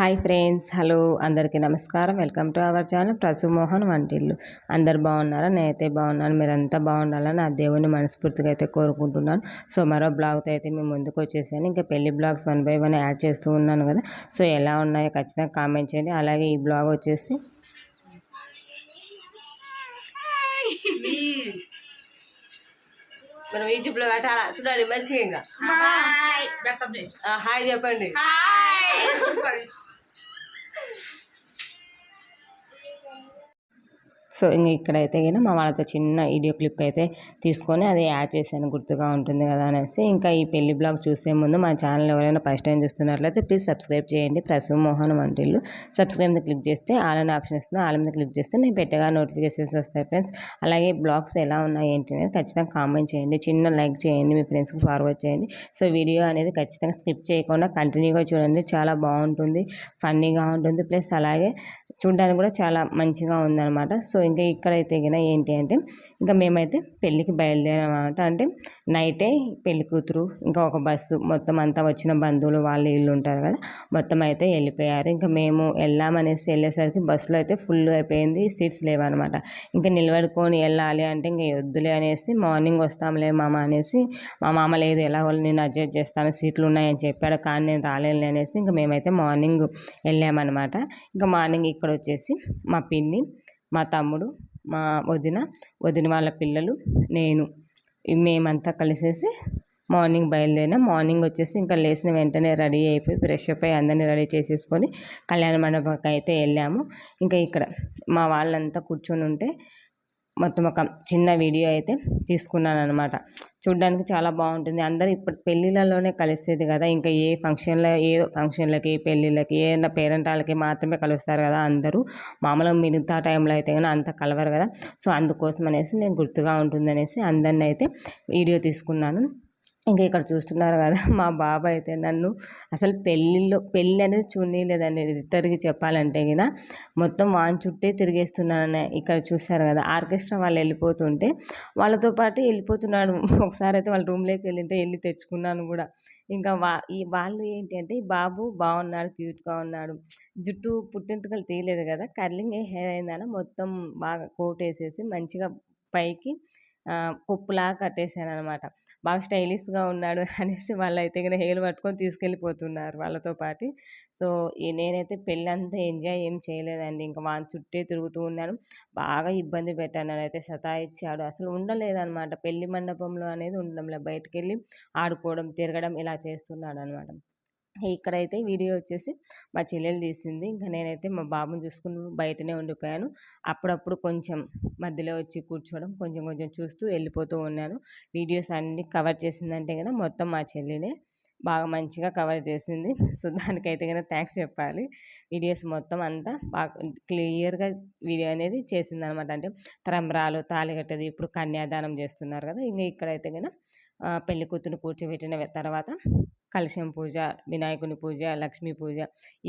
Hi friends hello అందరికీ నమస్కారం. Welcome to our channel ప్రసుమోహన్ వంటిల్లు. అందరు బాగున్నారా? నేనైతే బాగున్నాను. మీరంతా బాగుండాలని నా దేవుని మనస్ఫూర్తిగా అయితే కోరుకుంటున్నాను. సో మరో బ్లాగ్తో అయితే మేము ముందుకు వచ్చేసాను. ఇంకా పెళ్ళి blogs one by one add చేస్తూ ఉన్నాను కదా. సో ఎలా ఉన్నాయో ఖచ్చితంగా కామెంట్ చేయండి. అలాగే ఈ బ్లాగ్ వచ్చేసి మనం యూట్యూబ్లో పెట్టాలా చూడండి మంచిగా హాయ్. చెప్పండి. Yeah. సో ఇంక ఇక్కడైతే కానీ మా వాళ్ళతో చిన్న వీడియో క్లిప్ అయితే తీసుకొని అది యాడ్ చేశాను. గుర్తుగా ఉంటుంది కదా అనేసి. ఇంకా ఈ పెళ్ళి బ్లాగ్ చూసే ముందు మా ఛానల్ ఎవరైనా ఫస్ట్ టైం చూస్తున్నట్లయితే ప్లీజ్ సబ్స్క్రైబ్ చేయండి. ప్రసవ మోహన్ వంటిల్లు సబ్స్క్రైబ్ మీద క్లిక్ చేస్తే ఆల్ అనే ఆప్షన్ వస్తుంది. ఆల్ మీద క్లిక్ చేస్తే నేను పెట్టగా నోటిఫికేషన్స్ వస్తాయి ఫ్రెండ్స్. అలాగే బ్లాగ్స్ ఎలా ఉన్నాయి ఏంటి అనేది ఖచ్చితంగా కామెంట్ చేయండి. చిన్న లైక్ చేయండి. మీ ఫ్రెండ్స్కి ఫార్వర్డ్ చేయండి. సో వీడియో అనేది ఖచ్చితంగా స్కిప్ చేయకుండా కంటిన్యూగా చూడండి. చాలా బాగుంటుంది. ఫన్నీగా ఉంటుంది. ప్లస్ అలాగే చూడడానికి కూడా చాలా మంచిగా ఉందన్నమాట. సో ఇంకా ఇక్కడైతే గిన ఏంటి అంటే ఇంకా మేమైతే పెళ్ళికి బయలుదేరామన్నమాట. అంటే నైటే పెళ్ళి కూతురు ఇంకా ఒక బస్సు మొత్తం అంతా వచ్చిన బంధువులు వాళ్ళు ఇల్లు ఉంటారు కదా మొత్తం అయితే వెళ్ళిపోయారు. ఇంకా మేము వెళ్దామనేసి వెళ్ళేసరికి బస్సులో అయితే ఫుల్ అయిపోయింది సీట్స్ లేవన్నమాట. ఇంకా నిలబడుకొని వెళ్ళాలి అంటే ఇంకా వద్దులే అనేసి మార్నింగ్ వస్తాంలే మామ అనేసి మా మామ లేదు ఎలా నేను అడ్జస్ట్ చేస్తాను సీట్లు ఉన్నాయని చెప్పాడు కానీ నేను రాలేను అనేసి ఇంకా మేమైతే మార్నింగ్ వెళ్ళామన్నమాట. ఇంకా మార్నింగ్ ఇక్కడ వచ్చేసి మా పిన్ని మా తమ్ముడు మా వదిన వదిన వాళ్ళ పిల్లలు నేను. మేమంతా కలిసేసి మార్నింగ్ బయలుదేరిన మార్నింగ్ వచ్చేసి ఇంకా లేచిన వెంటనే రెడీ అయిపోయి ఫ్రెష్ అప్ అయి అందరినీ రెడీ చేసేసుకొని కళ్యాణ మండపంకి అయితే వెళ్ళాము. ఇంకా ఇక్కడ మా వాళ్ళంతా కూర్చొని ఉంటే మొత్తం ఒక చిన్న వీడియో అయితే తీసుకున్నాను అనమాట చూడడానికి చాలా బాగుంటుంది. అందరూ ఇప్పుడు పెళ్ళిళ్ళలోనే కలిసేది కదా. ఇంకా ఏ ఫంక్షన్లో ఏ ఫంక్షన్లకి పెళ్ళిళ్ళకి ఏదైనా పేరెంటాలకి మాత్రమే కలుస్తారు కదా అందరూ. మామూలుగా మిగతా టైంలో అయితే కానీ అంత కలవరు కదా. సో అందుకోసం అనేసి నేను గుర్తుగా ఉంటుంది అనేసి అందరిని అయితే వీడియో తీసుకున్నాను. ఇంకా ఇక్కడ చూస్తున్నారు కదా మా బాబు అయితే నన్ను అసలు పెళ్ళిలో పెళ్ళి అనేది చూడలేదండి రిటర్కి చెప్పాలంటే గిన మొత్తం వాన్ చుట్టే తిరిగేస్తున్నానని. ఇక్కడ చూస్తారు కదా ఆర్కెస్ట్రా వాళ్ళు వెళ్ళిపోతుంటే వాళ్ళతో పాటు వెళ్ళిపోతున్నాడు. ఒకసారి అయితే వాళ్ళ రూమ్లోకి వెళ్ళింటే వెళ్ళి తెచ్చుకున్నాను కూడా. ఇంకా వా ఈ వాళ్ళు ఏంటి అంటే ఈ బాబు బాగున్నాడు క్యూట్గా ఉన్నాడు. జుట్టు పుట్టింటికలు తీయలేదు కదా కర్లింగ్ హెయిర్ అయిందని మొత్తం బాగా కోట్ వేసేసి మంచిగా పైకి కొప్పులాగా కట్టేసాను అనమాట బాగా స్టైలిష్గా ఉన్నాడు అనేసి వాళ్ళైతే కనుక హెయిర్ పట్టుకొని తీసుకెళ్ళిపోతున్నారు వాళ్ళతో పాటు. సో నేనైతే పెళ్ళి అంతా ఎంజాయ్ ఏం చేయలేదండి. ఇంకా వాని చుట్టే తిరుగుతూ ఉన్నాను బాగా ఇబ్బంది పెట్టాను. అయితే సతాయిచ్చాడు. అసలు ఉండలేదన్నమాట పెళ్ళి మండపంలో అనేది ఉండడంలే. బయటకు వెళ్ళి ఆడుకోవడం తిరగడం ఇలా చేస్తున్నాడు అనమాట ఇక్కడైతే వీడియో వచ్చేసి మా చెల్లెలు తీసింది. ఇంకా నేనైతే మా బాబుని చూసుకుని బయటనే ఉండిపోయాను. అప్పుడప్పుడు కొంచెం మధ్యలో వచ్చి కూర్చోవడం కొంచెం కొంచెం చూస్తూ వెళ్ళిపోతూ ఉన్నాను. వీడియోస్ అన్నీ కవర్ చేసిందంటే కదా మొత్తం మా చెల్లినే బాగా మంచిగా కవర్ చేసింది. సో దానికైతే కనుక థ్యాంక్స్ చెప్పాలి. వీడియోస్ మొత్తం అంతా బాగా క్లియర్గా వీడియో అనేది చేసింది అనమాట అంటే త్రంబరాలు తాళి కట్టేది ఇప్పుడు కన్యాదానం చేస్తున్నారు కదా. ఇంకా ఇక్కడైతే కనుక పెళ్ళి కూతురు కూర్చోబెట్టిన తర్వాత కలశం పూజ వినాయకుని పూజ లక్ష్మీ పూజ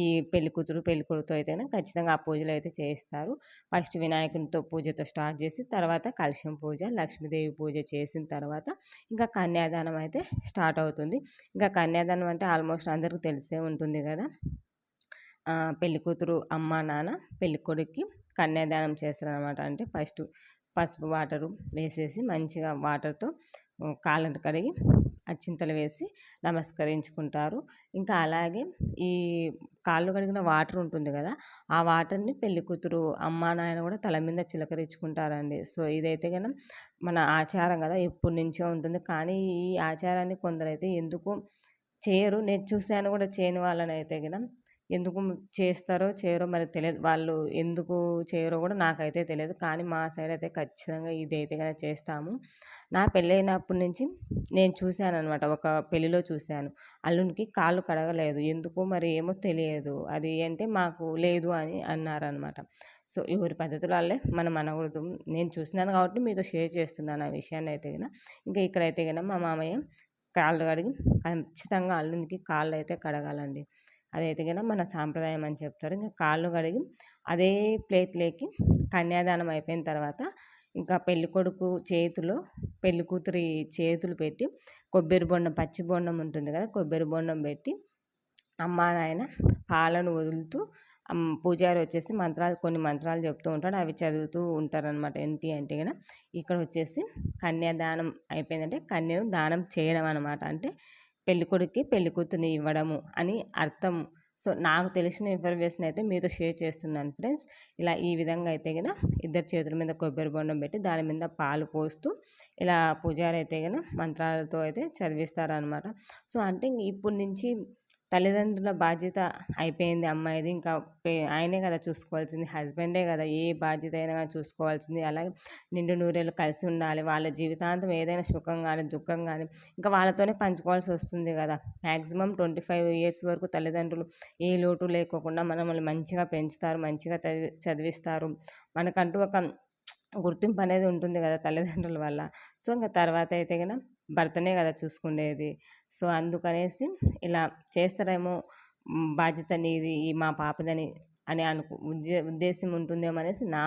ఈ పెళ్ళి కూతురు పెళ్ళి కొడుకుతో అయితే ఖచ్చితంగా ఆ పూజలు అయితే చేస్తారు. ఫస్ట్ వినాయకునితో పూజతో స్టార్ట్ చేసి తర్వాత కలశం పూజ లక్ష్మీదేవి పూజ చేసిన తర్వాత ఇంకా కన్యాదానం అయితే స్టార్ట్ అవుతుంది. ఇంకా కన్యాదానం అంటే ఆల్మోస్ట్ అందరికీ తెలిసే ఉంటుంది కదా. పెళ్ళి కూతురు అమ్మ నాన్న పెళ్ళి కొడుక్కి కన్యాదానం చేస్తారనమాట అంటే ఫస్ట్ పసుపు వాటరు వేసేసి మంచిగా వాటర్తో కాళ్ళను కడిగి అచ్చింతలు వేసి నమస్కరించుకుంటారు. ఇంకా అలాగే ఈ కాళ్ళు కడిగిన వాటర్ ఉంటుంది కదా ఆ వాటర్ని పెళ్ళి కూతురు అమ్మ నాయన కూడా తల మీద చిలకరించుకుంటారండి. సో ఇదైతే కనుక మన ఆచారం కదా ఎప్పటి నుంచో ఉంటుంది. కానీ ఈ ఆచారాన్ని కొందరైతే ఎందుకు చేయరు? నేను చూశాను కూడా చేయని వాళ్ళని అయితే కనుక ఎందుకు చేస్తారో చేయరో మరి తెలియదు. వాళ్ళు ఎందుకు చేయరో కూడా నాకైతే తెలియదు. కానీ మా సైడ్ అయితే ఖచ్చితంగా ఇదైతే కనుక చేస్తాము. నా పెళ్ళైనప్పటి నుంచి నేను చూశాను అనమాట ఒక పెళ్ళిలో చూశాను. అల్లునికి కాళ్ళు కడగలేదు. ఎందుకు మరి ఏమో తెలియదు. అది అంటే మాకు లేదు అని అన్నారనమాట సో ఎవరి పద్ధతులు వాళ్ళే మనం అనకూడదు. నేను చూసినాను కాబట్టి మీతో షేర్ చేస్తున్నాను ఆ విషయాన్ని అయితే కనుక ఇంకా ఇక్కడైతే కనుక మా మామయ్య కాళ్ళు కడిగి ఖచ్చితంగా అల్లునికి కాళ్ళు అయితే కడగాలండి. అదైతే కనుక మన సాంప్రదాయం అని చెప్తారు. ఇంకా కాళ్ళు కడిగి అదే ప్లేట్లోకి కన్యాదానం అయిపోయిన తర్వాత ఇంకా పెళ్ళికొడుకు చేతిలో పెళ్ళి కూతురి చేతులు పెట్టి కొబ్బరి బొండం పచ్చి బొండం ఉంటుంది కదా కొబ్బరి బొండం పెట్టి అమ్మ నాయన పాలను వదులుతూ పూజారి వచ్చేసి మంత్రాలు కొన్ని మంత్రాలు చెప్తూ ఉంటాడు. అవి చదువుతూ ఉంటారనమాట ఏంటి అంటే కనుక ఇక్కడ వచ్చేసి కన్యాదానం అయిపోయిందంటే కన్యను దానం చేయడం అనమాట అంటే పెళ్ళికొడుక్కి పెళ్ళికూతుని ఇవ్వడము అని అర్థం. సో నాకు తెలిసిన ఇన్ఫర్మేషన్ అయితే మీతో షేర్ చేస్తున్నాను ఫ్రెండ్స్. ఇలా ఈ విధంగా అయితే కనుక ఇద్దరు చేతుల మీద కొబ్బరి బొండం పెట్టి దాని మీద పాలు పోస్తూ ఇలా పూజారి అయితే కనుక మంత్రాలతో అయితే చదివిస్తారనమాట సో అంటే ఇప్పటి నుంచి తల్లిదండ్రుల బాధ్యత అయిపోయింది అమ్మాయిది. ఇంకా ఆయనే కదా చూసుకోవాల్సింది. హస్బెండే కదా ఏ బాధ్యత అయినా కానీ చూసుకోవాల్సింది. అలాగే నిండు నూరేళ్ళు కలిసి ఉండాలి. వాళ్ళ జీవితాంతం ఏదైనా సుఖం కానీ దుఃఖం కానీ ఇంకా వాళ్ళతోనే పంచుకోవాల్సి వస్తుంది కదా. మ్యాక్సిమం ట్వంటీ ఫైవ్ ఇయర్స్ వరకు తల్లిదండ్రులు ఏ లోటు లేకోకుండా మనల్ని మంచిగా పెంచుతారు మంచిగా చదివి చదివిస్తారు. మనకంటూ ఒక గుర్తింపు అనేది ఉంటుంది కదా తల్లిదండ్రుల వల్ల. సో ఇంకా తర్వాత అయితే కనుక భర్తనే కదా చూసుకునేది. సో అందుకనేసి ఇలా చేస్తారేమో బాధ్యత నీది ఈ మా పాపదని అని అనుకు ఉద్దే ఉద్దేశం ఉంటుందేమో అనేసి నా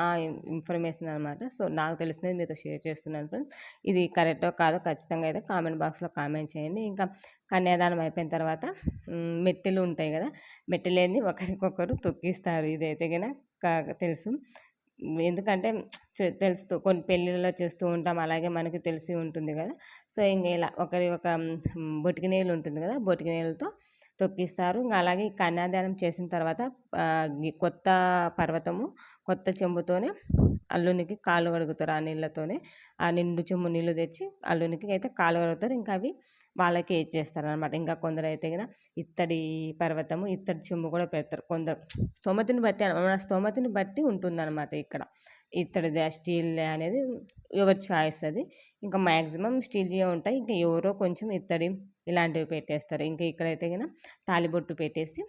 ఇన్ఫర్మేషన్ అనమాట సో నాకు తెలిసినది మీతో షేర్ చేస్తున్నాను ఫ్రెండ్స్. ఇది కరెక్టో కాదో ఖచ్చితంగా అయితే కామెంట్ బాక్స్లో కామెంట్ చేయండి. ఇంకా కన్యాదానం అయిపోయిన తర్వాత మెట్టెలు ఉంటాయి కదా మెట్టెలేని ఒకరికొకరు తొక్కిస్తారు. ఇదైతే కనుక తెలుసు. ఎందుకంటే తెలుస్తూ కొన్ని పెళ్ళిళ్ళలో చేస్తూ ఉంటాం. అలాగే మనకి తెలిసి ఉంటుంది కదా. సో ఇంక ఇలా ఒకరి ఒక బొటికి నీళ్ళు ఉంటుంది కదా. బొటికి నీళ్ళతో తొక్కిస్తారు. ఇంకా అలాగే కన్యాదానం చేసిన తర్వాత కొత్త పర్వతము కొత్త చెంబుతోనే అల్లునికి కాలు కడుగుతారు ఆ నీళ్ళతోనే. ఆ నిండు చెంబు నీళ్ళు తెచ్చి అల్లునికి అయితే కాలు కడుగుతారు. ఇంకా అవి వాళ్ళకి ఇచ్చేస్తారు అనమాట ఇంకా కొందరు అయితే కదా ఇత్తడి పర్వతము ఇత్తడి చెంబు కూడా పెడతారు. కొందరు స్తోమతిని బట్టి మన స్తోమతిని బట్టి ఉంటుందన్నమాట ఇక్కడ. ఇత్తడిది స్టీల్ అనేది ఎవరి చాయిస్ అది. ఇంకా మ్యాక్సిమం స్టీల్యే ఉంటాయి. ఇంకా ఎవరో కొంచెం ఇత్తడి ఇలాంటివి పెట్టేస్తారు. ఇంకా ఇక్కడైతే కనుక తాలిబొట్టు పెట్టేసి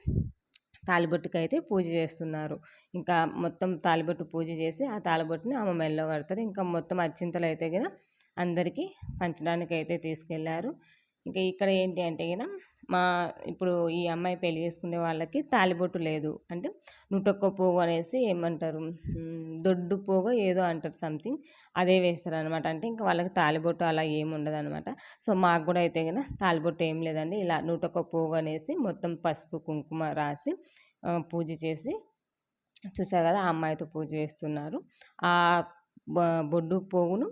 తాలిబొట్టుకి అయితే పూజ చేస్తున్నారు. ఇంకా మొత్తం తాలిబొట్టు పూజ చేసి ఆ తాలిబొట్టుని ఆమె మెల్లో కడతారు. ఇంకా మొత్తం అచ్చింతలు అయితే కనుక అందరికీ పంచడానికి అయితే తీసుకెళ్ళారు. ఇంకా ఇక్కడ ఏంటి అంటే కదా మా ఇప్పుడు ఈ అమ్మాయి పెళ్ళి చేసుకునే వాళ్ళకి తాలిబొట్టు లేదు. అంటే నుటొక్క పోగు అనేసి ఏమంటారు? దొడ్డు పోగు ఏదో అంటారు సంథింగ్ అదే వేస్తారు అనమాట అంటే ఇంకా వాళ్ళకి తాలిబొట్టు అలా ఏమి ఉండదు అనమాట సో మాకు కూడా అయితే కదా తాలిబొట్టు ఏం లేదండి. ఇలా నూటొక్క పోగు అనేసి మొత్తం పసుపు కుంకుమ రాసి పూజ చేసి చూసారు కదా ఆ అమ్మాయితో పూజ చేస్తున్నారు. ఆ బొడ్డు పోగును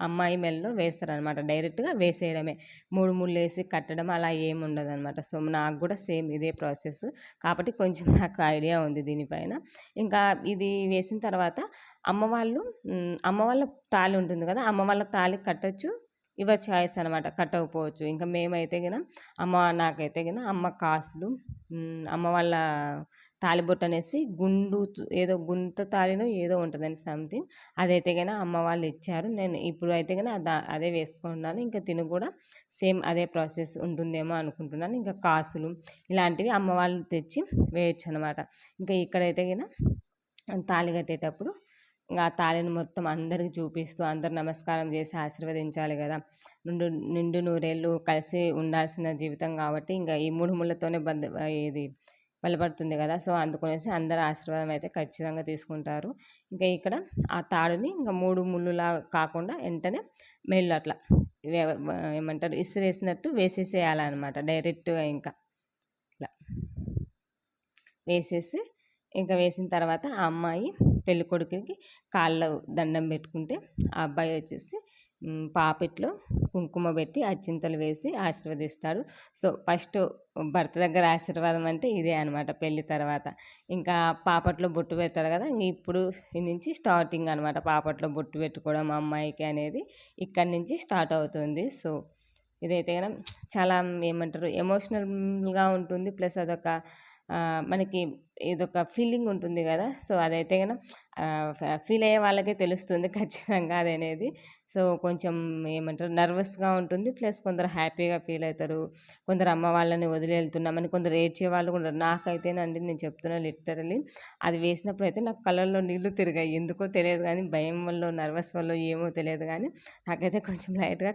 అమ్మాయి మెల్లో వేస్తారనమాట. డైరెక్ట్గా వేసేయడమే. మూడు ముళ్ళు వేసి కట్టడం అలా ఏమి ఉండదు అనమాట సో నాకు కూడా సేమ్ ఇదే ప్రాసెస్. కాబట్టి కొంచెం నాకు ఐడియా ఉంది దీనిపైన. ఇంకా ఇది వేసిన తర్వాత అమ్మ వాళ్ళు అమ్మ వాళ్ళ తాళి ఉంటుంది కదా అమ్మ వాళ్ళ తాళి కట్టచ్చు. ఇవర్ చాయిస్ అనమాట. కట్టకపోవచ్చు. ఇంకా మేమైతే గిన అమ్మ నాకైతే గిన అమ్మ కాసులు అమ్మ వాళ్ళ తాలిబొట్టు అనేసి గుండు ఏదో గుంత తాలినో ఏదో ఉంటుందని సంథింగ్. అదైతే కనుక అమ్మ వాళ్ళు ఇచ్చారు. నేను ఇప్పుడు అయితే కనుక అదే వేసుకుంటున్నాను. ఇంకా తిను కూడా సేమ్ అదే ప్రాసెస్ ఉంటుందేమో అనుకుంటున్నాను. ఇంకా కాసులు ఇలాంటివి అమ్మ వాళ్ళు తెచ్చి వేయచ్చు అనమాట ఇంకా ఇక్కడైతే కనుక తాళి కట్టేటప్పుడు ఇంకా తాళిని మొత్తం అందరికి చూపిస్తూ అందరు నమస్కారం చేసి ఆశీర్వదించాలి కదా. నిండు నిండు నూరేళ్ళు కలిసి ఉండాల్సిన జీవితం కాబట్టి ఇంకా ఈ మూడు ముళ్ళతోనే బంధ ఇది బలపడుతుంది కదా. సో అందుకనేసి అందరు ఆశీర్వాదం అయితే ఖచ్చితంగా తీసుకుంటారు. ఇంకా ఇక్కడ ఆ తాడుని ఇంకా మూడు ముళ్ళులా కాకుండా వెంటనే మెల్లు అట్లా ఏమంటారు ఇసిరేసినట్టు వేసేసేయాలన్నమాట. డైరెక్ట్గా ఇంకా. ఇట్లా వేసేసి ఇంకా వేసిన తర్వాత ఆ అమ్మాయి పెళ్ళికొడుకుకి కాళ్ళ దండం పెట్టుకుంటే ఆ అబ్బాయి వచ్చేసి పాపిట్లో కుంకుమ పెట్టి అచ్చింతలు వేసి ఆశీర్వదిస్తాడు. సో ఫస్ట్ భర్త దగ్గర ఆశీర్వాదం అంటే ఇదే అనమాట పెళ్ళి తర్వాత. ఇంకా పాపట్లో బొట్టు పెడతారు కదా ఇంక ఇప్పుడు నుంచి స్టార్టింగ్ అనమాట పాపట్లో బొట్టు పెట్టుకోవడం అమ్మాయికి అనేది ఇక్కడి నుంచి స్టార్ట్ అవుతుంది. సో ఇదైతే కదా చాలా ఏమంటారు ఎమోషనల్గా ఉంటుంది. ప్లస్ అదొక మనకి ఇదొక ఫీలింగ్ ఉంటుంది కదా! సో అదైతే కనుక ఫీల్ అయ్యే వాళ్ళకే తెలుస్తుంది ఖచ్చితంగా అది అనేది సో కొంచెం ఏమంటారు నర్వస్గా ఉంటుంది. ప్లస్ కొందరు హ్యాపీగా ఫీల్ అవుతారు. కొందరు అమ్మ వాళ్ళని వదిలి వెళ్తున్నామని కొందరు ఏడ్చే వాళ్ళు కూడా నాకైతేనండి నేను చెప్తున్నా లిటరలీ అది వేసినప్పుడు అయితే నాకు కళ్ళల్లో నీళ్ళు తిరిగాయి. ఎందుకో తెలియదు కానీ భయం వల్ల నర్వస్ వల్ల ఏమో తెలియదు కానీ నాకైతే కొంచెం లైట్గా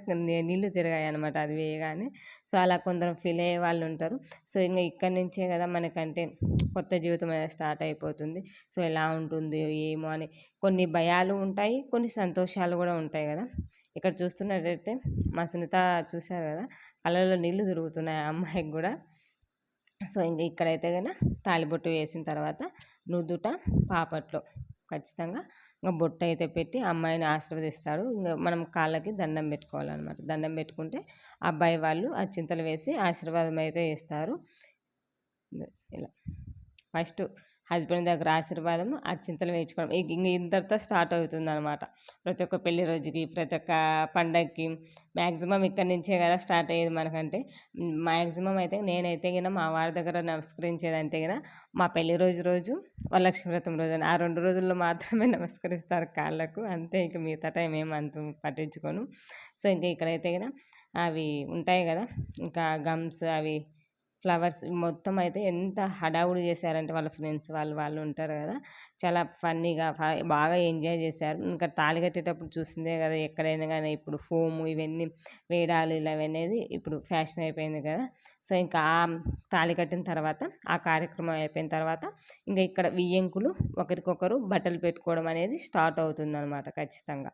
నీళ్ళు తిరిగాయి అనమాట అది వేయగానే. సో అలా కొందరు ఫీల్ అయ్యే వాళ్ళు ఉంటారు. సో ఇంకా ఇక్కడి నుంచే కదా మనకంటే కొత్త జీవితం అనేది స్టార్ట్ అయిపోతుంది. సో ఎలా ఉంటుంది ఏమో అని కొన్ని భయాలు ఉంటాయి కొన్ని సంతోషాలు కూడా ఉంటాయి కదా. ఇక్కడ చూస్తున్నట్టయితే మా సునీత చూశారు కదా కళ్ళలో నీళ్ళు తిరుగుతున్నాయి ఆ అమ్మాయికి కూడా. సో ఇంక ఇక్కడైతే కనుక తాలిబొట్టు వేసిన తర్వాత నుదుట పాపట్లో ఖచ్చితంగా ఇంకా బొట్టు అయితే పెట్టి అమ్మాయిని ఆశీర్వదిస్తాడు. ఇంకా మనం కాళ్ళకి దండం పెట్టుకోవాలన్నమాట. దండం పెట్టుకుంటే అబ్బాయి వాళ్ళు ఆ చింతలు వేసి ఆశీర్వాదం అయితే ఇస్తారు. ఇలా. ఫస్ట్ హస్బెండ్ దగ్గర ఆశీర్వాదం ఆ చింతలు వేయించుకోవడం. ఇంక ఇంతటితో స్టార్ట్ అవుతుంది అనమాట ప్రతి ఒక్క పెళ్ళి రోజుకి ప్రతి ఒక్క పండగకి మ్యాక్సిమం ఇక్కడి నుంచే కదా స్టార్ట్ అయ్యేది మనకంటే. మ్యాక్సిమం అయితే నేనైతే గిన మా వారి దగ్గర నమస్కరించేదంటే గిన మా పెళ్ళి రోజు రోజు వరలక్ష్మి వ్రతం రోజు ఆ రెండు రోజుల్లో మాత్రమే నమస్కరిస్తారు కాళ్ళకు. అంతే ఇంక మిగతా టైం ఏం అంత పట్టించుకోను. సో ఇంకా ఇక్కడైతే కదా అవి ఉంటాయి కదా. ఇంకా గమ్స్ అవి ఫ్లవర్స్ మొత్తం అయితే ఎంత హడావుడి చేశారంటే వాళ్ళ ఫ్రెండ్స్ వాళ్ళు వాళ్ళు ఉంటారు కదా. చాలా ఫన్నీగా బాగా ఎంజాయ్ చేశారు. ఇంకా తాళి కట్టేటప్పుడు చూసిందే కదా ఎక్కడైనా కానీ ఇప్పుడు ఫోము ఇవన్నీ వేడాలు ఇలా అనేది ఇప్పుడు ఫ్యాషన్ అయిపోయింది కదా. సో ఇంకా ఆ తాళి కట్టిన తర్వాత ఆ కార్యక్రమం అయిపోయిన తర్వాత ఇంకా ఇక్కడ వియ్యంకులు ఒకరికొకరు బట్టలు పెట్టుకోవడం అనేది స్టార్ట్ అవుతుంది అనమాట ఖచ్చితంగా.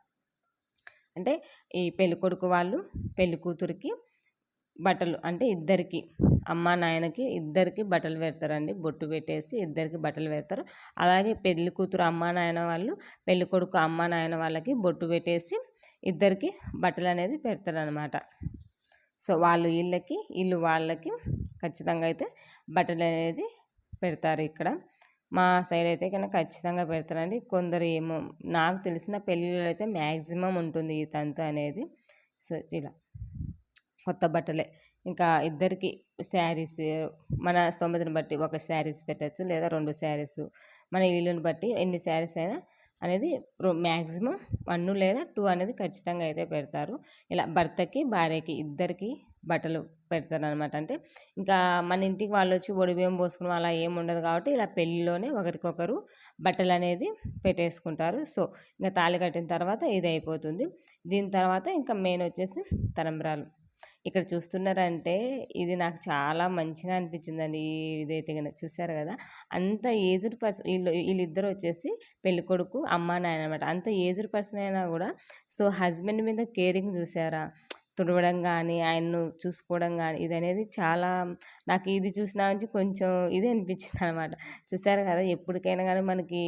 అంటే ఈ పెళ్ళికొడుకు వాళ్ళు పెళ్ళి కూతురికి బట్టలు అంటే ఇద్దరికి అమ్మ నాయనకి ఇద్దరికి బట్టలు పెడతారండి. బొట్టు పెట్టేసి ఇద్దరికి బట్టలు పెడతారు. అలాగే పెళ్ళి కూతురు అమ్మ నాయన వాళ్ళు పెళ్ళి కొడుకు అమ్మ నాయన వాళ్ళకి బొట్టు పెట్టేసి ఇద్దరికి బట్టలు అనేది పెడతారనమాట సో వాళ్ళు వీళ్ళకి వీళ్ళు వాళ్ళకి ఖచ్చితంగా అయితే బట్టలు అనేది పెడతారు ఇక్కడ. మా సైడ్ అయితే కనుక ఖచ్చితంగా పెడతారండి. కొందరు ఏమో నాకు తెలిసిన పెళ్ళిళ్ళు అయితే మ్యాక్సిమం ఉంటుంది ఈ తంతు అనేది. సో ఇలా. కొత్త బట్టలే. ఇంకా ఇద్దరికి శారీస్ మన స్తోమతను బట్టి ఒక శారీస్ పెట్టచ్చు లేదా రెండు శారీస్. మన ఇల్లుని బట్టి ఎన్ని శారీస్ అయినా అనేది మ్యాక్సిమం వన్ లేదా టూ అనేది ఖచ్చితంగా అయితే పెడతారు. ఇలా భర్తకి భార్యకి ఇద్దరికి బట్టలు పెడతారు అనమాట అంటే ఇంకా మన ఇంటికి వాళ్ళు వచ్చి ఒడిబియ్యం పోసుకుని అలా ఏముండదు ఉండదు కాబట్టి ఇలా పెళ్ళిలోనే ఒకరికొకరు బట్టలు అనేది పెట్టేసుకుంటారు. సో ఇంకా తాళి కట్టిన తర్వాత ఇది అయిపోతుంది దీని తర్వాత ఇంకా మెయిన్ వచ్చేసి తలంబ్రాలు. ఇక్కడ చూస్తున్నారంటే ఇది నాకు చాలా మంచిగా అనిపించిందండి. ఇదైతే కనుక చూసారు కదా! అంత ఏజ్డ్ పర్సన్ వీళ్ళు వీళ్ళిద్దరు వచ్చేసి పెళ్ళికొడుకు అమ్మ నాయన అనమాట అంత ఏజ్డ్ పర్సన్ అయినా కూడా సో హస్బెండ్ మీద కేరింగ్ చూసారా? తుడవడం కానీ ఆయన్ను చూసుకోవడం కానీ ఇది అనేది చాలా నాకు ఇది చూసిన నుంచి కొంచెం ఇది అనిపించింది అనమాట చూసారు కదా! ఎప్పటికైనా కానీ మనకి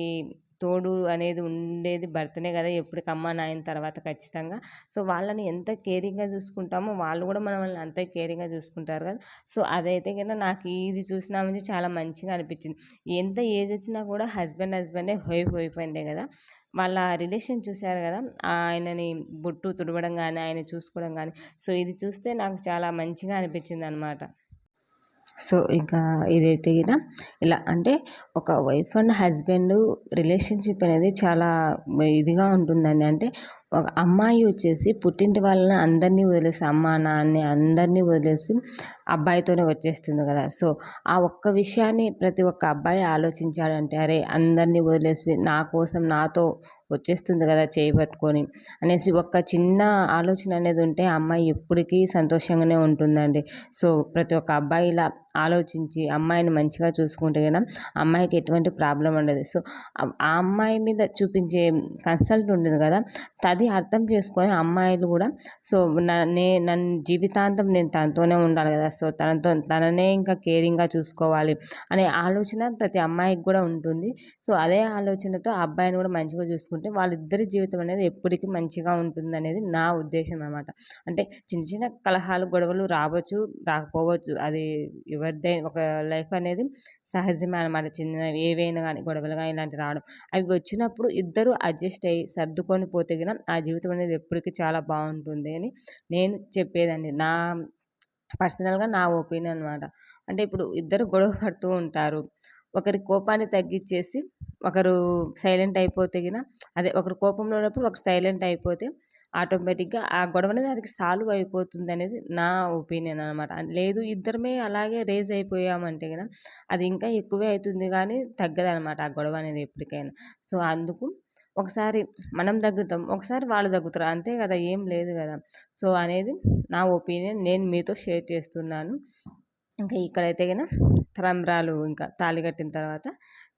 తోడు అనేది ఉండేది భర్తనే కదా! ఎప్పటికి అమ్మ నాయన తర్వాత ఖచ్చితంగా. సో వాళ్ళని ఎంత కేరింగ్గా చూసుకుంటామో వాళ్ళు కూడా మనల్ని అంత కేరింగ్గా చూసుకుంటారు కదా! సో అదైతే కన్నా నాకు ఇది చూసినా చాలా మంచిగా అనిపించింది. ఎంత ఏజ్ వచ్చినా కూడా హస్బెండ్ హస్బెండే హోయి హోయిపోయిండే కదా! వాళ్ళ రిలేషన్ చూశారు కదా! ఆయనని బొట్టు తుడవడం కానీ ఆయన చూసుకోవడం కానీ సో ఇది చూస్తే నాకు చాలా మంచిగా అనిపించింది అనమాట సో ఇంకా ఇదైతే ఇలా అంటే ఒక వైఫ్ అండ్ హస్బెండ్ రిలేషన్షిప్ అనేది చాలా ఇదిగా ఉంటుందండి. అంటే ఒక అమ్మాయి వచ్చేసి పుట్టింటి వాళ్ళని అందరినీ వదిలేసి అమ్మ నాన్నని అందరినీ వదిలేసి అబ్బాయితోనే వచ్చేస్తుంది కదా. సో ఆ ఒక్క విషయాన్ని ప్రతి ఒక్క అబ్బాయి ఆలోచించాడంటే అరే అందరినీ వదిలేసి నా కోసం నాతో వచ్చేస్తుంది కదా చేయబట్టుకొని అనేసి ఒక చిన్న ఆలోచన అనేది ఉంటే అమ్మాయి ఎప్పటికీ సంతోషంగానే ఉంటుందండి. సో ప్రతి ఒక్క అబ్బాయి ఇలా ఆలోచించి అమ్మాయిని మంచిగా చూసుకుంటే కదా అమ్మాయికి ఎటువంటి ప్రాబ్లం ఉండదు. సో ఆ అమ్మాయి మీద చూపించే కన్సల్ట్ ఉంటుంది కదా. అది అర్థం చేసుకొని అమ్మాయిలు కూడా సో నే నన్ను జీవితాంతం నేను తనతోనే ఉండాలి కదా సో తనతో తననే ఇంకా కేరింగ్గా చూసుకోవాలి అనే ఆలోచన ప్రతి అమ్మాయికి కూడా ఉంటుంది. సో అదే ఆలోచనతో అబ్బాయిని కూడా మంచిగా చూసుకుంటే వాళ్ళిద్దరి జీవితం అనేది ఎప్పటికీ మంచిగా ఉంటుంది అనేది నా ఉద్దేశం అనమాట అంటే చిన్న చిన్న కలహాలు గొడవలు రావచ్చు రాకపోవచ్చు అది ఎవరిదే ఒక లైఫ్ అనేది సహజమే అనమాట చిన్న ఏవైనా కానీ గొడవలు కానీ ఇలాంటివి రావడం. అవి వచ్చినప్పుడు ఇద్దరు అడ్జస్ట్ అయ్యి సర్దుకొని పోతే కనుక ఆ జీవితం అనేది ఎప్పటికీ చాలా బాగుంటుంది అని నేను చెప్పేదండి నా పర్సనల్గా నా ఒపీనియన్ అనమాట అంటే ఇప్పుడు ఇద్దరు గొడవ పడుతూ ఉంటారు. ఒకరి కోపాన్ని తగ్గించేసి ఒకరు సైలెంట్ అయిపోతే గిన అదే ఒకరు కోపంలో ఉన్నప్పుడు ఒకరు సైలెంట్ అయిపోతే ఆటోమేటిక్గా ఆ గొడవ అనేది దానికి సాల్వ్ అయిపోతుంది అనేది నా ఒపీనియన్ అనమాట లేదు ఇద్దరమే అలాగే రేజ్ అయిపోయామంటే కదా అది ఇంకా ఎక్కువే అవుతుంది కానీ తగ్గదనమాట ఆ గొడవ అనేది ఎప్పటికైనా. సో అందుకు ఒకసారి మనం తగ్గుతాం ఒకసారి వాళ్ళు తగ్గుతారు. అంతే కదా ఏం లేదు కదా. సో అనేది నా ఒపీనియన్ నేను మీతో షేర్ చేస్తున్నాను. ఇంకా ఇక్కడైతే కన్నా తలంబ్రాలు ఇంకా తాళి కట్టిన తర్వాత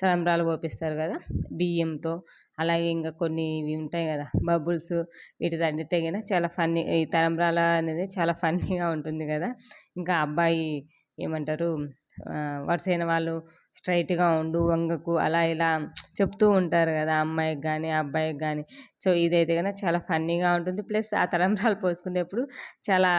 తలంబ్రాలు పోపిస్తారు కదా బియ్యంతో. అలాగే ఇంకా కొన్ని ఇవి ఉంటాయి కదా బబుల్స్ వీటి తండ్రితే కన్నా చాలా ఫన్నీ ఈ తలంబ్రాల అనేది చాలా ఫన్నీగా ఉంటుంది కదా. ఇంకా అబ్బాయి ఏమంటారు వరుసైన వాళ్ళు స్ట్రైట్గా ఉండు వంగకు అలా ఇలా చెప్తూ ఉంటారు కదా అమ్మాయికి కానీ అబ్బాయికి కానీ సో ఇదైతే కనుక చాలా ఫన్నీగా ఉంటుంది. ప్లస్ ఆ తలంబ్రాలు పోసుకునేప్పుడు చాలా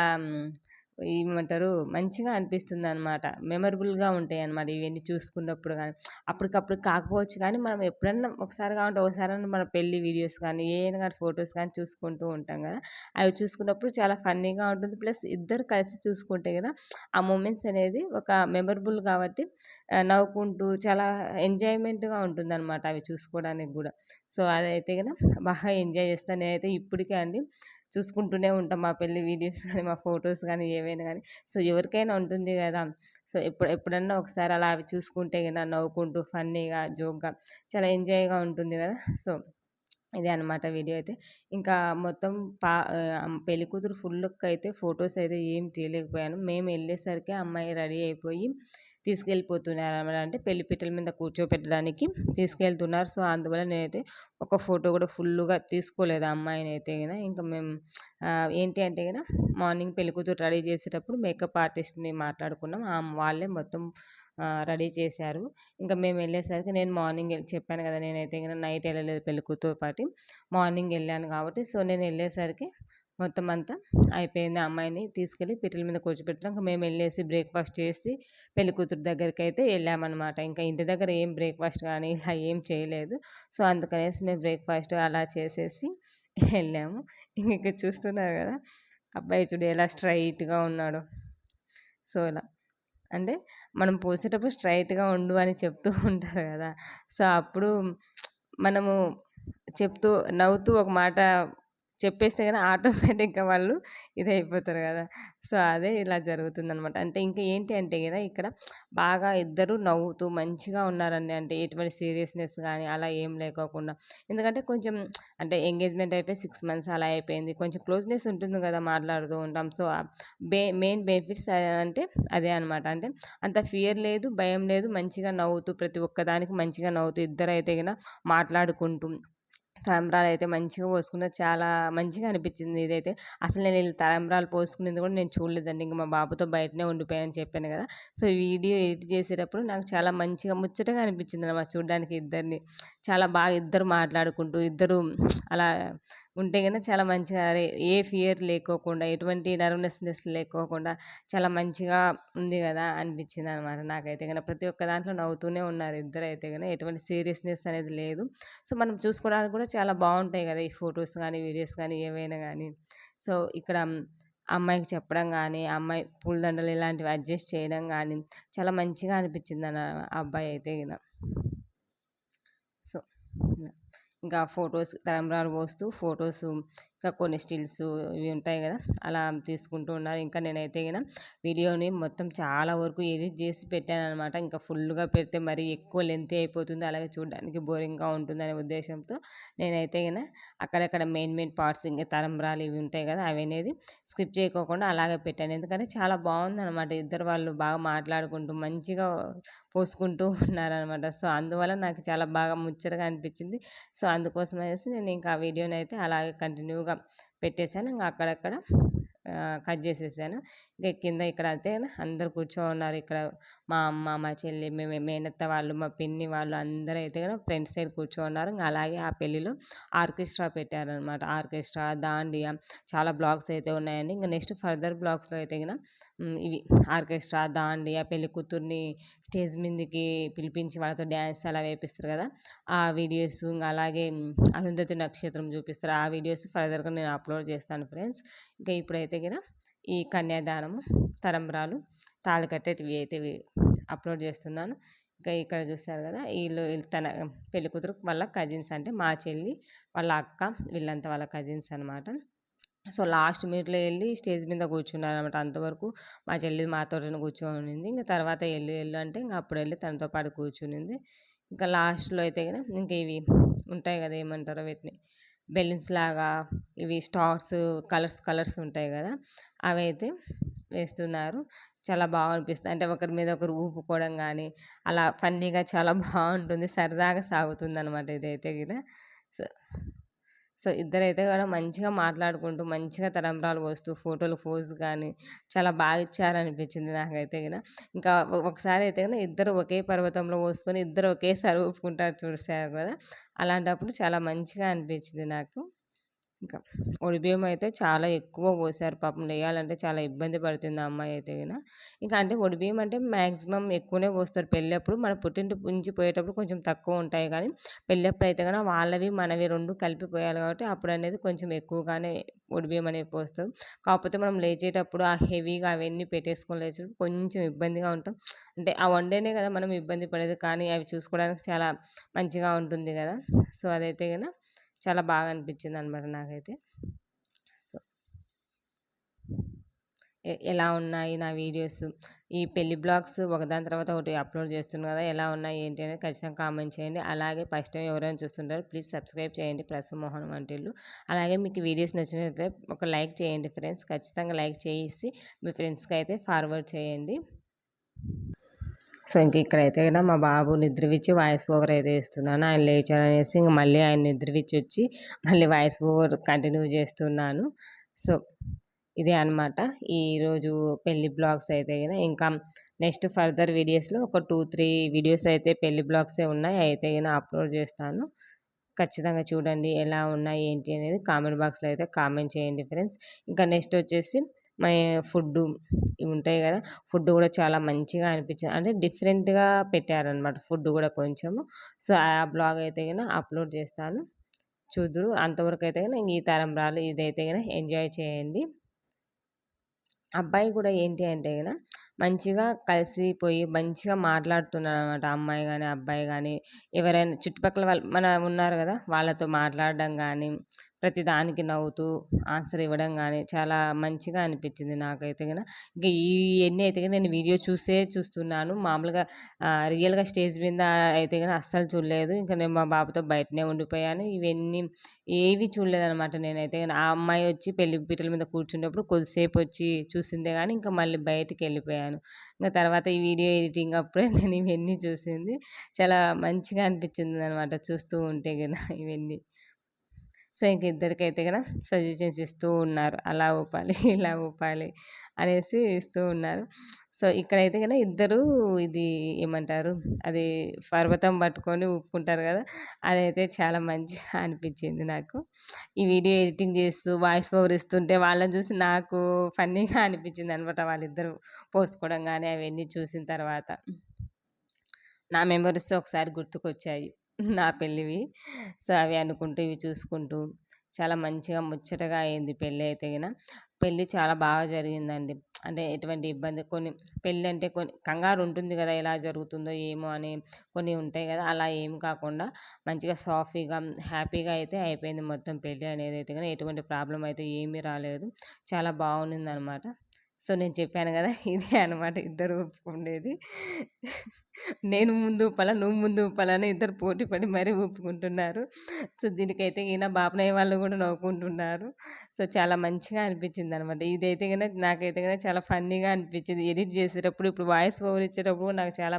ఏమంటారు మంచిగా అనిపిస్తుంది అనమాట మెమరబుల్గా ఉంటాయి అనమాట ఇవన్నీ చూసుకున్నప్పుడు కానీ అప్పటికప్పుడు కాకపోవచ్చు కానీ మనం ఎప్పుడన్నా ఒకసారి కావాలంటే ఒకసారి మన పెళ్ళి వీడియోస్ కానీ ఏమైనా కానీ ఫొటోస్ కానీ చూసుకుంటూ ఉంటాం కదా. అవి చూసుకున్నప్పుడు చాలా ఫన్నీగా ఉంటుంది. ప్లస్ ఇద్దరు కలిసి చూసుకుంటే కదా ఆ మూమెంట్స్ అనేది ఒక మెమరబుల్ కాబట్టి నవ్వుకుంటూ చాలా ఎంజాయ్మెంట్గా ఉంటుంది అనమాట అవి చూసుకోవడానికి కూడా. సో అదైతే కదా బాగా ఎంజాయ్ చేస్తాను నేనైతే ఇప్పటికే అండి చూసుకుంటూనే ఉంటాం. మా పెళ్ళి వీడియోస్ కానీ మా ఫొటోస్ కానీ ఏవైనా కానీ. సో ఎవరికైనా ఉంటుంది కదా! సో ఎప్పుడు ఎప్పుడన్నా ఒకసారి అలా అవి చూసుకుంటే కదా నవ్వుకుంటూ ఫన్నీగా జోక్గా చాలా ఎంజాయ్గా ఉంటుంది కదా! సో ఇదే అనమాట వీడియో అయితే. ఇంకా మొత్తం పా పెళ్ళి కూతురు ఫుల్ లుక్ అయితే ఫొటోస్ అయితే ఏం తీయలేకపోయాను. మేము వెళ్ళేసరికి అమ్మాయి రెడీ అయిపోయి తీసుకెళ్ళిపోతున్నారు అనమాట అంటే పెళ్ళి పీటల మీద కూర్చోపెట్టడానికి తీసుకెళ్తున్నారు. సో అందువల్ల నేనైతే ఒక ఫోటో కూడా ఫుల్గా తీసుకోలేదు అమ్మాయిని అయితే కదా ఇంకా మేము ఏంటి అంటే కదా మార్నింగ్ పెళ్ళికూతురు రెడీ చేసేటప్పుడు మేకప్ ఆర్టిస్ట్ని మాట్లాడుకున్నాం. వాళ్ళే మొత్తం రెడీ చేశారు. ఇంకా మేము వెళ్ళేసరికి నేను మార్నింగ్ చెప్పాను కదా నేనైతే నైట్ వెళ్ళలేదు పెళ్ళికూతురు పాటి. మార్నింగ్ వెళ్ళాను కాబట్టి. సో నేను వెళ్ళేసరికి మొత్తం అంతా అయిపోయింది అమ్మాయిని తీసుకెళ్ళి పిట్టల మీద కూర్చోబెట్టాక ఇంకా మేము వెళ్ళేసి బ్రేక్ఫాస్ట్ చేసి పెళ్ళి కూతురు దగ్గరికి అయితే వెళ్ళామన్నమాట. ఇంకా ఇంటి దగ్గర ఏం బ్రేక్ఫాస్ట్ కానీ ఇలా ఏం చేయలేదు. సో అందుకనేసి మేము బ్రేక్ఫాస్ట్ అలా చేసేసి వెళ్ళాము. ఇంక చూస్తున్నారు కదా అబ్బాయి చూడు ఎలా స్ట్రైట్గా ఉన్నాడు. సో ఇలా అంటే మనం పోసేటప్పుడు స్ట్రైట్గా ఉండు అని చెప్తూ ఉంటారు కదా. సో అప్పుడు మనము చెప్తూ నవ్వుతూ ఒక మాట చెప్పేస్తే కానీ ఆటోమేటిక్గా వాళ్ళు ఇది అయిపోతారు కదా! సో అదే ఇలా జరుగుతుంది అనమాట అంటే ఇంకా ఏంటి అంటే కదా ఇక్కడ బాగా ఇద్దరు నవ్వుతూ మంచిగా ఉన్నారండి. అంటే ఎటువంటి సీరియస్నెస్ కానీ అలా ఏం లేకోకుండా. ఎందుకంటే కొంచెం అంటే ఎంగేజ్మెంట్ అయిపోయి సిక్స్ మంత్స్ అలా అయిపోయింది. కొంచెం క్లోజ్నెస్ ఉంటుంది కదా మాట్లాడుతూ ఉంటాం. సో బే మెయిన్ బెనిఫిట్స్ అంటే అదే అనమాట. అంటే అంత ఫియర్ లేదు భయం లేదు. మంచిగా నవ్వుతూ ప్రతి ఒక్కదానికి మంచిగా నవ్వుతూ ఇద్దరు అయితే కనుక మాట్లాడుకుంటూ తలంబ్రాలు అయితే మంచిగా పోసుకున్న చాలా మంచిగా అనిపించింది ఇదైతే. అసలు నేను వీళ్ళు తలంబ్రాలు పోసుకునేది కూడా నేను చూడలేదండి. ఇంక మా బాబుతో బయటనే ఉండిపోయానని చెప్పాను కదా. సో వీడియో ఎడిట్ చేసేటప్పుడు నాకు చాలా మంచిగా ముచ్చటగా అనిపించింది అనమాట చూడడానికి ఇద్దరిని. చాలా బాగా ఇద్దరు మాట్లాడుకుంటూ ఇద్దరు అలా ఉంటే కనుక చాలా మంచిగా ఏ ఫియర్ లేకోకుండా ఎటువంటి నర్వనెస్నెస్ లేకోకుండా చాలా మంచిగా ఉంది కదా అనిపించింది అనమాట నాకైతే కనుక ప్రతి ఒక్క దాంట్లో నవ్వుతూనే ఉన్నారు ఇద్దరు అయితే కనుక ఎటువంటి సీరియస్నెస్ అనేది లేదు. సో మనం చూసుకోవడానికి కూడా చాలా బాగుంటాయి కదా ఈ ఫొటోస్ కానీ వీడియోస్ కానీ ఏవైనా కానీ. సో ఇక్కడ అమ్మాయికి చెప్పడం కానీ అమ్మాయి పూలదండలు ఇలాంటివి అడ్జస్ట్ చేయడం కానీ చాలా మంచిగా అనిపించింది అన్న అబ్బాయి అయితే సో ఇంకా ఫొటోస్ తలంబ్రాలు పోస్తూ ఫొటోస్ ఇంకా కొన్ని స్టిల్స్ ఇవి ఉంటాయి కదా అలా తీసుకుంటూ ఉన్నారు. ఇంకా నేనైతే కదా వీడియోని మొత్తం చాలా వరకు ఎడిట్ చేసి పెట్టాను అనమాట ఇంకా ఫుల్గా పెడితే మరి ఎక్కువ లెంత్ అయిపోతుంది. అలాగే చూడడానికి బోరింగ్గా ఉంటుందనే ఉద్దేశంతో నేనైతే కదా అక్కడక్కడ మెయిన్ మెయిన్ పార్ట్స్ ఇంకా తలంబ్రాలు ఇవి ఉంటాయి కదా అవి అనేది స్కిప్ చేయకోకుండా అలాగే పెట్టాను. ఎందుకంటే చాలా బాగుంది అనమాట ఇద్దరు వాళ్ళు బాగా మాట్లాడుకుంటూ మంచిగా పోసుకుంటూ ఉన్నారనమాట సో అందువల్ల నాకు చాలా బాగా ముచ్చటగా అనిపించింది. సో అందుకోసం అనేసి నేను ఇంకా ఆ వీడియోని అయితే అలాగే కంటిన్యూగా పెట్టేశాను ఇంకా అక్కడక్కడ కట్ చేసేసాను. ఇంకా కింద ఇక్కడ అయితే అందరు కూర్చోన్నారు. ఇక్కడ మా అమ్మ మా చెల్లి మేము మేనత్త వాళ్ళు మా పిన్ని వాళ్ళు అందరూ అయితే కూడా ఫ్రెండ్స్ సైడ్ కూర్చోన్నారు. ఇంకా అలాగే ఆ పెళ్ళిలో ఆర్కెస్ట్రా పెట్టారనమాట ఆర్కెస్ట్రా దాండియా చాలా బ్లాగ్స్ అయితే ఉన్నాయండి. ఇంకా నెక్స్ట్ ఫర్దర్ బ్లాగ్స్లో అయితే కూడా ఇవి ఆర్కెస్ట్రా దాండియా పెళ్ళి కూతుర్ని స్టేజ్ మీదకి పిలిపించి వాళ్ళతో డ్యాన్స్ అలా వేపిస్తారు కదా ఆ వీడియోస్ ఇంకా అలాగే అరుంధతి నక్షత్రం చూపిస్తారు. ఆ వీడియోస్ ఫర్దర్గా నేను అప్లోడ్ చేస్తాను ఫ్రెండ్స్. ఇంకా ఇప్పుడైతే కదా ఈ కన్యాదానము తరంబరాలు తాళి కట్టేటివి అయితే అప్లోడ్ చేస్తున్నాను. ఇంకా ఇక్కడ చూస్తారు కదా వీళ్ళు తన పెళ్ళి కూతురు వాళ్ళ కజిన్స్ అంటే మా చెల్లి వాళ్ళ అక్క వీళ్ళంతా వాళ్ళ కజిన్స్ అనమాట సో లాస్ట్ మినిట్లో వెళ్ళి స్టేజ్ మీద కూర్చున్నారు అనమాట అంతవరకు. మా చెల్లి మాతో కూర్చొనింది ఇంకా తర్వాత ఎల్లు వెళ్ళు అంటే ఇంకా అప్పుడు వెళ్ళి తనతో పాటు కూర్చునింది. ఇంకా లాస్ట్లో అయితే కదా ఇంకా ఇవి ఉంటాయి కదా ఏమంటారో వీటిని. బెలూన్స్ లాగా ఇవి స్టార్స్ కలర్స్ కలర్స్ ఉంటాయి కదా అవి అయితే వేస్తున్నారు. చాలా బాగా అనిపిస్తుంది అంటే ఒకరి మీద ఒకరు ఊపుకోవడం కానీ అలా ఫన్నీగా చాలా బాగుంటుంది. సరదాగా సాగుతుంది అనమాట ఇదైతే కదా సో సో ఇద్దరైతే కూడా మంచిగా మాట్లాడుకుంటూ మంచిగా తలంబ్రాలు పోస్తూ ఫోటోలు పోజ్ కానీ చాలా బాగా ఇచ్చారనిపించింది నాకైతే కదా ఇంకా ఒకసారి అయితే కదా ఇద్దరు ఒకే పర్వతంలో పోసుకొని ఇద్దరు ఒకేసారి ఊపుకుంటారు చూసారు కదా అలాంటప్పుడు చాలా మంచిగా అనిపించింది నాకు. ఇంకా ఒడిబియ్యం అయితే చాలా ఎక్కువ పోసారు పాపం. వేయాలంటే చాలా ఇబ్బంది పడుతుంది ఆ అమ్మాయి అయితే గిన ఇంకా అంటే ఒడిబియ్యం అంటే మ్యాక్సిమం ఎక్కువనే పోస్తారు. పెళ్ళప్పుడు మన పుట్టింటి నుంచి పోయేటప్పుడు కొంచెం తక్కువ ఉంటాయి కానీ పెళ్ళప్పుడు అయితే కనుక వాళ్ళవి మనవి రెండు కలిపి పోయాలి కాబట్టి అప్పుడు అనేది కొంచెం ఎక్కువగానే ఒడిబియ్యం అనేది పోస్తారు. కాకపోతే మనం లేచేటప్పుడు ఆ హెవీగా అవన్నీ పెట్టేసుకొని లేచేటప్పుడు కొంచెం ఇబ్బందిగా ఉంటాం. అంటే ఆ వండేనే కదా మనం ఇబ్బంది పడేది కానీ అవి చూసుకోవడానికి చాలా మంచిగా ఉంటుంది కదా. సో అదైతే కనుక చాలా బాగా అనిపించింది అనమాట నాకైతే. సో ఎలా ఉన్నాయి నా వీడియోస్? ఈ పెళ్ళి బ్లాగ్స్ ఒకదాని తర్వాత ఒకటి అప్లోడ్ చేస్తున్నాను కదా ఎలా ఉన్నాయి ఏంటి అనేది ఖచ్చితంగా కామెంట్ చేయండి. అలాగే ఫస్ట్ టైం ఎవరైనా చూస్తుంటారో ప్లీజ్ సబ్స్క్రైబ్ చేయండి ప్రసమోహన్ వంటిల్లు అలాగే మీకు వీడియోస్ నచ్చినట్లయితే ఒక లైక్ చేయండి ఫ్రెండ్స్. ఖచ్చితంగా లైక్ చేసి మీ ఫ్రెండ్స్కి అయితే ఫార్వర్డ్ చేయండి. సో ఇంక ఇక్కడైతే కదా మా బాబు నిద్రవిచ్చి వాయిస్ ఓవర్ అయితే ఇస్తున్నాను ఆయన లేచాడు అనేసి ఇంక మళ్ళీ ఆయన నిద్రవిచ్చి వచ్చి మళ్ళీ వాయిస్ ఓవర్ కంటిన్యూ చేస్తున్నాను. సో ఇదే అనమాట ఈరోజు పెళ్ళి బ్లాగ్స్ అయితే కదా ఇంకా నెక్స్ట్ ఫర్దర్ వీడియోస్లో ఒక టూ త్రీ వీడియోస్ అయితే పెళ్ళి బ్లాగ్సే ఉన్నాయి. అయితే కదా అప్లోడ్ చేస్తాను. ఖచ్చితంగా చూడండి ఎలా ఉన్నాయి ఏంటి అనేది కామెంట్ బాక్స్లో అయితే కామెంట్ చేయండి ఫ్రెండ్స్. ఇంకా నెక్స్ట్ వచ్చేసి మై ఫుడ్డు ఇవి ఉంటాయి కదా ఫుడ్ కూడా చాలా మంచిగా అనిపించింది. అంటే డిఫరెంట్గా పెట్టారనమాట ఫుడ్ కూడా కొంచెము. సో ఆ బ్లాగ్ అయితే కన్నా అప్లోడ్ చేస్తాను. చూదురు అంతవరకు అయితే కన్నా ఈ తరంరాలు ఇదైతే కన్నా ఎంజాయ్ చేయండి. అబ్బాయి కూడా ఏంటి అంటే కనుక మంచిగా కలిసిపోయి మంచిగా మాట్లాడుతున్నారు అనమాట అమ్మాయి కానీ అబ్బాయి కానీ ఎవరైనా చుట్టుపక్కల వాళ్ళు మన ఉన్నారు కదా వాళ్ళతో మాట్లాడడం కానీ ప్రతి దానికి నవ్వుతూ ఆన్సర్ ఇవ్వడం కానీ చాలా మంచిగా అనిపించింది నాకైతే కనుక ఇంకా ఇవన్నీ అయితే నేను వీడియో చూసే చూస్తున్నాను. మామూలుగా రియల్గా స్టేజ్ మీద అయితే కానీ అస్సలు చూడలేదు. ఇంకా నేను మా బాబుతో బయటనే ఉండిపోయాను. ఇవన్నీ ఏవి చూడలేదు అనమాట నేనైతే ఆ అమ్మాయి వచ్చి పెళ్ళి పీటల మీద కూర్చున్నప్పుడు కొద్దిసేపు వచ్చి చూసిందే కానీ ఇంకా మళ్ళీ బయటికి వెళ్ళిపోయాను. ఇంకా తర్వాత ఈ వీడియో ఎడిటింగ్ అప్పుడే నేను ఇవన్నీ చూసింది. చాలా మంచిగా అనిపించింది అనమాట చూస్తూ ఉంటే కదా ఇవన్నీ. సో ఇంక ఇద్దరికైతే కూడా సజెషన్స్ ఇస్తూ ఉన్నారు. అలా ఊపాలి ఇలా ఊపాలి అనేసి ఇస్తూ ఉన్నారు. సో ఇక్కడైతే కదా ఇద్దరు ఇది ఏమంటారు అది పర్వతం పట్టుకొని ఊపుకుంటారు కదా అదైతే చాలా మంచిగా అనిపించింది నాకు. ఈ వీడియో ఎడిటింగ్ చేస్తూ వాయిస్ ఓవర్ ఇస్తుంటే వాళ్ళని చూసి నాకు ఫన్నీగా అనిపించింది అనమాట వాళ్ళిద్దరు పోసుకోవడం కానీ అవన్నీ చూసిన తర్వాత. నా మెమరీస్ ఒకసారి గుర్తుకొచ్చాయి. నా పెళ్ళివి. సో అవి అనుకుంటూ ఇవి చూసుకుంటూ చాలా మంచిగా ముచ్చటగా అయింది పెళ్ళి అయితే గిన. పెళ్ళి చాలా బాగా జరిగిందండి. అంటే ఎటువంటి ఇబ్బంది కొన్ని పెళ్ళి అంటే కొన్ని కంగారు ఉంటుంది కదా ఎలా జరుగుతుందో ఏమో అని కొన్ని ఉంటాయి కదా అలా ఏం కాకుండా మంచిగా సాఫీగా హ్యాపీగా అయితే అయిపోయింది మొత్తం పెళ్ళి అనేది అయితే కానీ ఎటువంటి ప్రాబ్లం అయితే ఏమీ రాలేదు. చాలా బాగుంది అనమాట సో నేను చెప్పాను కదా ఇదే అనమాట ఇద్దరు ఒప్పుకుండేది నేను ముందు ఊపాలా నువ్వు ముందు ఊపాలని ఇద్దరు పోటీ పడి మరీ ఒప్పుకుంటున్నారు. సో దీనికైతే ఈయన బాపనయ్య వాళ్ళు కూడా నవ్వుకుంటున్నారు. సో చాలా మంచిగా అనిపించింది అనమాట. ఇదైతే కనుక నాకైతే కనుక చాలా ఫన్నీగా అనిపించింది. ఎడిట్ చేసేటప్పుడు ఇప్పుడు వాయిస్ ఓవర్ ఇచ్చేటప్పుడు నాకు చాలా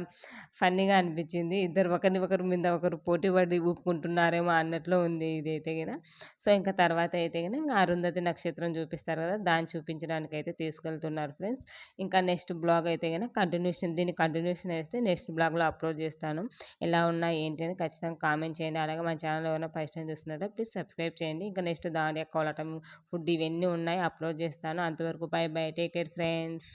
ఫన్నీగా అనిపించింది. ఇద్దరు ఒకరిని ఒకరి మీద ఒకరు పోటీ పడి ఊపుకుంటున్నారేమో అన్నట్లు ఉంది ఇదైతే కనుక సో ఇంకా తర్వాత అయితే కనుక అరుంధతి నక్షత్రం చూపిస్తారు కదా దాన్ని చూపించడానికి అయితే తీసుకెళ్తున్నారు. అంటున్నారు ఫ్రెండ్స్. ఇంకా నెక్స్ట్ బ్లాగ్ అయితే కనుక కంటిన్యూషన్ దీన్ని కంటిన్యూషన్ వేస్తే నెక్స్ట్ బ్లాగ్లో అప్లోడ్ చేస్తాను. ఎలా ఉన్నాయి ఏంటి అని ఖచ్చితంగా కామెంట్ చేయండి. అలాగే మా ఛానల్ ఉన్న ఫస్ట్ టైం చూస్తున్నట్టు ప్లీజ్ సబ్స్క్రైబ్ చేయండి. ఇంకా నెక్స్ట్ దాండియా కోలాటం ఫుడ్ ఇవన్నీ ఉన్నాయి అప్లోడ్ చేస్తాను. అంతవరకు bye bye take care friends.